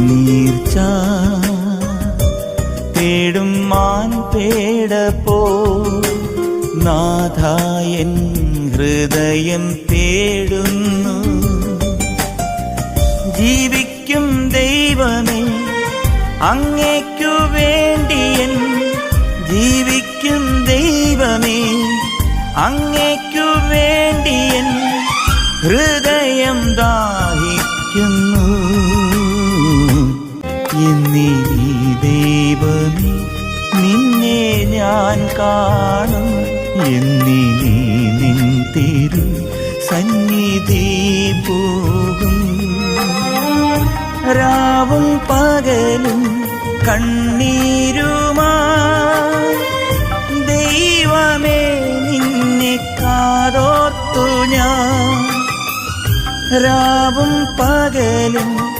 നീർച്ച തേടും മാൻ പേട പോ നാഥായൻ ഹൃദയം തേടുന്നു. ജീവിക്കും ദൈവമേ അങ്ങേക്കു വേണ്ടിയൻ ജീവിക്കും ദൈവമേ അങ്ങേക്കു വേണ്ടിയൻ ഹൃദയം ദാഹിക്കുന്നു എന്നീ ദൈവമേ നിന്നെ ഞാൻ കാണും. എന്നീ നിൻ തിരു സന്നിധി പോകും. രാവും പകലും കണ്ണീരുമാ. ദൈവമേ നിന്നെ കാതോർത്തു ഞാൻ. രാവും പകലും